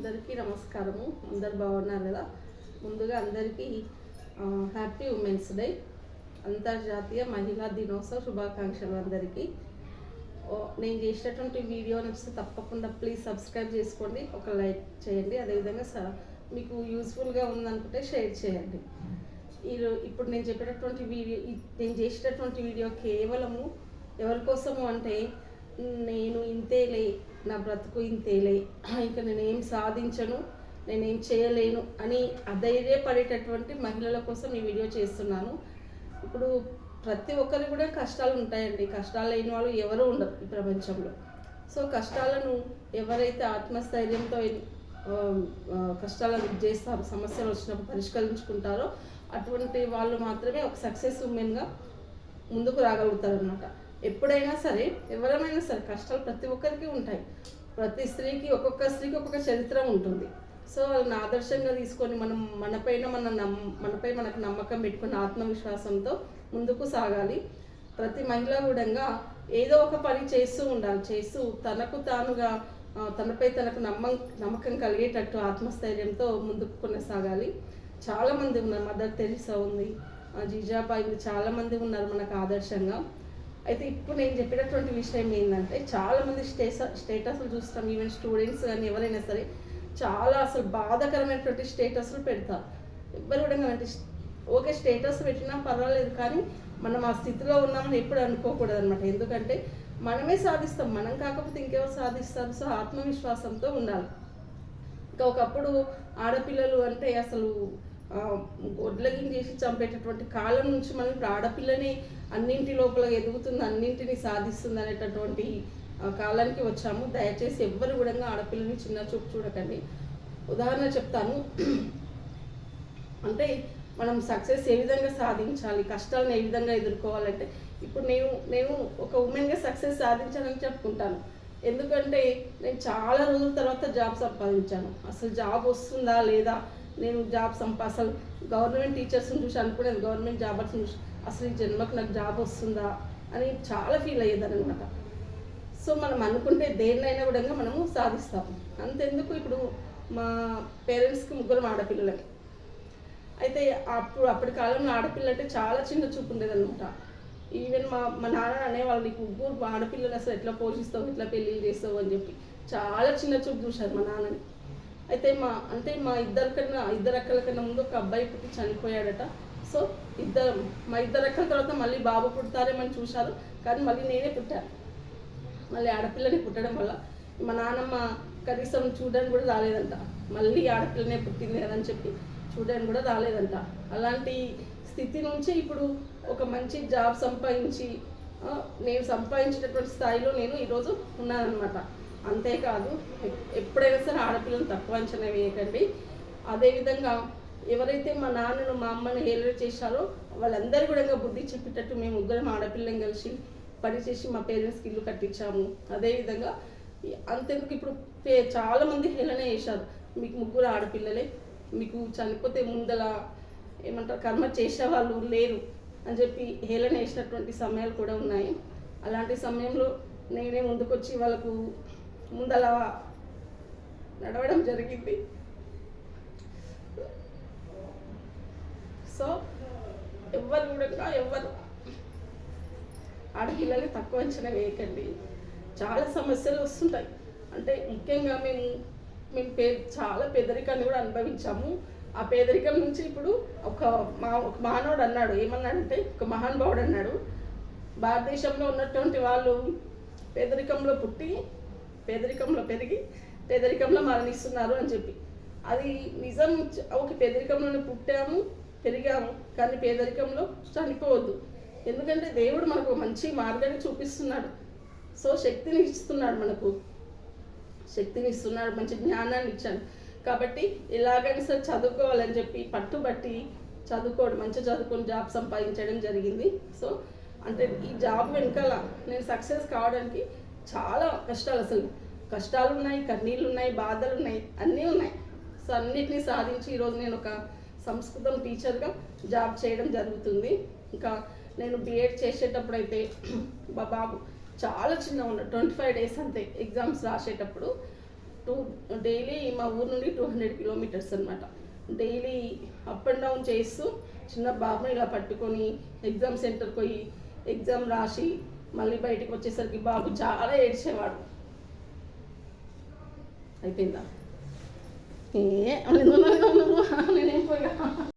అందరికీ నమస్కారము. అందరు బాగున్నారు కదా? ముందుగా అందరికీ హ్యాపీ ఉమెన్స్ డే అంతర్జాతీయ మహిళా దినోత్సవ శుభాకాంక్షలు అందరికీ. నేను చేసినటువంటి వీడియో నచ్చితే తప్పకుండా ప్లీజ్ సబ్స్క్రైబ్ చేసుకోండి. ఒక లైక్ చేయండి. అదేవిధంగా స- మీకు యూస్ఫుల్గా ఉందనుకుంటే షేర్ చేయండి. ఈరోజు ఇప్పుడు నేను చెప్పేటటువంటి వీడియో నేను చేసేటటువంటి వీడియో కేవలము ఎవరి కోసము అంటే నేను ఇంతేలే నా బ్రతుకు ఇంతేలే. ఇంకా నేనేం సాధించను నేనేం చేయలేను అని అధైర్యపడేటటువంటి మహిళల కోసం ఈ వీడియో చేస్తున్నాను. ఇప్పుడు ప్రతి ఒక్కరికి కూడా కష్టాలు ఉంటాయండి. కష్టాలు లేని వాళ్ళు ఎవరు ఉండరు ఈ ప్రపంచంలో. సో కష్టాలను ఎవరైతే ఆత్మస్థైర్యంతో కష్టాలను చేస్తారు సమస్యలు వచ్చినప్పుడు పరిష్కరించుకుంటారో అటువంటి వాళ్ళు మాత్రమే ఒక సక్సెస్ ఉమెన్గా ముందుకు రాగలుగుతారు అనమాట ఎప్పుడైనా సరే ఎవరమైనా సరే కష్టాలు ప్రతి ఒక్కరికి ఉంటాయి. ప్రతి స్త్రీకి ఒక్కొక్క స్త్రీకి ఒక్కొక్క చరిత్ర ఉంటుంది. సో వాళ్ళని ఆదర్శంగా తీసుకొని మనం మనపైన మన నమ్ మనపై మనకు నమ్మకం పెట్టుకున్న ఆత్మవిశ్వాసంతో ముందుకు సాగాలి. ప్రతి మహిళ కూడా ఏదో ఒక పని చేస్తూ ఉండాలి. చేస్తూ తనకు తానుగా తనపై తనకు నమ్మం నమ్మకం కలిగేటట్టు ఆత్మస్థైర్యంతో ముందుకు కొనసాగాలి. చాలామంది ఉన్నారు. మదర్ తెరిసా ఉంది. జీజాబాయి చాలామంది ఉన్నారు మనకు ఆదర్శంగా. అయితే ఇప్పుడు నేను చెప్పేటటువంటి విషయం ఏంటంటే చాలామంది స్టేస స్టేటస్లు చూస్తాం ఈవెన్ స్టూడెంట్స్ కానీ ఎవరైనా సరే చాలా అసలు బాధాకరమైనటువంటి స్టేటస్లు పెడతారు. ఎవరు కూడా అంటే ఓకే స్టేటస్ పెట్టినా పర్వాలేదు కానీ మనం ఆ స్థితిలో ఉన్నామని ఎప్పుడు అనుకోకూడదు అనమాట ఎందుకంటే మనమే సాధిస్తాం మనం కాకపోతే ఇంకెవరు సాధిస్తారు? సో ఆత్మవిశ్వాసంతో ఉండాలి. ఇంకా ఒకప్పుడు ఆడపిల్లలు అంటే అసలు గొడ్లగిం చేసి చంపేటటువంటి కాలం నుంచి మనం ఇప్పుడు ఆడపిల్లని అన్నింటి లోపల ఎదుగుతుంది అన్నింటిని సాధిస్తుంది అనేటటువంటి ఆ, కాలానికి వచ్చాము. దయచేసి ఎవ్వరు కూడా ఆడపిల్లని చిన్న చూపు చూడకండి. ఉదాహరణ చెప్తాను. అంటే మనం సక్సెస్ ఏ విధంగా సాధించాలి కష్టాలను ఏ విధంగా ఎదుర్కోవాలంటే ఇప్పుడు నేను నేను ఒక ఉమెన్గా సక్సెస్ సాధించాలని చెప్పుకుంటాను. ఎందుకంటే నేను చాలా రోజుల తర్వాత జాబ్ సంపాదించాను. అసలు జాబ్ వస్తుందా లేదా నేను జాబ్ సంపా అసలు గవర్నమెంట్ టీచర్స్ని చూసి అనుకునేది గవర్నమెంట్ జాబర్స్ని చూసి అసలు ఈ జన్మకు నాకు జాబ్ వస్తుందా అని చాలా ఫీల్ అయ్యేదాన్ని అనమాట సో మనం అనుకుంటే దేన్నైనా కూడా మనము సాధిస్తాం. అంతెందుకు ఇప్పుడు మా పేరెంట్స్కి ముగ్గురు ఆడపిల్లలకి అయితే అప్పుడు అప్పటి కాలంలో ఆడపిల్ల అంటే చాలా చిన్న చూపు ఉండేదనమాట ఈవెన్ మా మా నాన్న అనేవాళ్ళు నీకు ముగ్గురు ఆడపిల్లలు అసలు ఎట్లా పోషిస్తావు ఎట్లా పెళ్ళి చేస్తావు అని చెప్పి చాలా చిన్న చూపు చూశారు మా నాన్నని. అయితే మా అంటే మా ఇద్దరి కన్నా ఇద్దరు అక్కల కన్నా ముందు ఒక అబ్బాయి పుట్టి చనిపోయాడట. సో ఇద్దరు మా ఇద్దరు అక్కల తర్వాత మళ్ళీ బాబు పుడతారేమని చూశారు. కానీ మళ్ళీ నేనే పుట్టాను మళ్ళీ ఆడపిల్లని పుట్టడం వల్ల మా నాన్నమ్మ కనీసం చూడడానికి కూడా రాలేదంట. మళ్ళీ ఆడపిల్లనే పుట్టింది కదా అని చెప్పి చూడడానికి కూడా రాలేదంట. అలాంటి స్థితి నుంచి ఇప్పుడు ఒక మంచి జాబ్ సంపాదించి నేను సంపాదించేటటువంటి స్థాయిలో నేను ఈరోజు ఉన్నానన్నమాట. అంతేకాదు ఎప్పుడైనా సరే ఆడపిల్లలు తక్కువ అంచనా వేయకండి. అదేవిధంగా ఎవరైతే మా నాన్నను మా అమ్మని హేళన చేశారో వాళ్ళందరూ కూడా ఇంకా బుద్ధి చెప్పేటట్టు మేము ముగ్గురం ఆడపిల్లని కలిసి పనిచేసి మా పేరెంట్స్కి ఇల్లు కట్టించాము. అదేవిధంగా అంతెందుకు ఇప్పుడు పే- హేళన చేశారు. మీకు ముగ్గురు ఆడపిల్లలే మీకు చనిపోతే ముందల ఏమంటారు కర్మ చేసేవాళ్ళు లేరు అని చెప్పి హేళన వేసినటువంటి సమయాలు కూడా ఉన్నాయి. అలాంటి సమయంలో నేనే ముందుకొచ్చి వాళ్ళకు ముందల నడవడం జరిగింది. సో ఎవ్వరు కూడా ఎవ్వరు. ఆడపిల్లల్ని తక్కువ అంచనా వేయకండి. చాలా సమస్యలు వస్తుంటాయి. అంటే ముఖ్యంగా మేము మేము పే చాలా పేదరికాన్ని కూడా అనుభవించాము. ఆ పేదరికం నుంచి ఇప్పుడు ఒక మా ఒక మానవుడు అన్నాడు. ఏమన్నాడంటే ఒక మహానుభావుడు అన్నాడు. భారతదేశంలో ఉన్నటువంటి వాళ్ళు పేదరికంలో పుట్టి పేదరికంలో పెరిగి పేదరికంలో మరణిస్తున్నారు అని చెప్పి. అది నిజం ఒక పేదరికంలోనే పుట్టాము పెరిగాము కానీ పేదరికంలో చనిపోవద్దు. ఎందుకంటే దేవుడు మనకు మంచి మార్గాన్ని చూపిస్తున్నాడు. సో శక్తిని ఇస్తున్నాడు మనకు. శక్తిని ఇస్తున్నాడు మంచి జ్ఞానాన్ని ఇచ్చాడు. కాబట్టి ఎలాగైనా సరే చదువుకోవాలని చెప్పి పట్టుబట్టి చదువుకోవడం మంచిగా చదువుకొని జాబ్ సంపాదించడం జరిగింది. సో అంటే ఈ జాబ్ వెనకాల నేను సక్సెస్ కావడానికి చాలా కష్టాలు అసలు. కష్టాలు ఉన్నాయి కన్నీళ్ళు ఉన్నాయి బాధలు ఉన్నాయి అన్నీ ఉన్నాయి. సో అన్నిటినీ సాధించి ఈరోజు నేను ఒక సంస్కృతం టీచర్గా జాబ్ చేయడం జరుగుతుంది. ఇంకా నేను బిఎడ్ చేసేటప్పుడు అయితే మా బాబు చాలా చిన్న ఉన్నాడు. ట్వంటీ ఫైవ్ డేస్ అంతే ఎగ్జామ్స్ రాసేటప్పుడు టూ డైలీ మా ఊరు నుండి టూ హండ్రెడ్ కిలోమీటర్స్ అనమాట డైలీ అప్ అండ్ డౌన్ చేస్తూ చిన్న బాబుని ఇలా పట్టుకొని ఎగ్జామ్ సెంటర్కి పోయి ఎగ్జామ్ రాసి మళ్ళీ బయటికి వచ్చేసరికి బాబు చాలా ఏడ్చేవాడు అయిపోయిందా ఏ నేనేం పోయా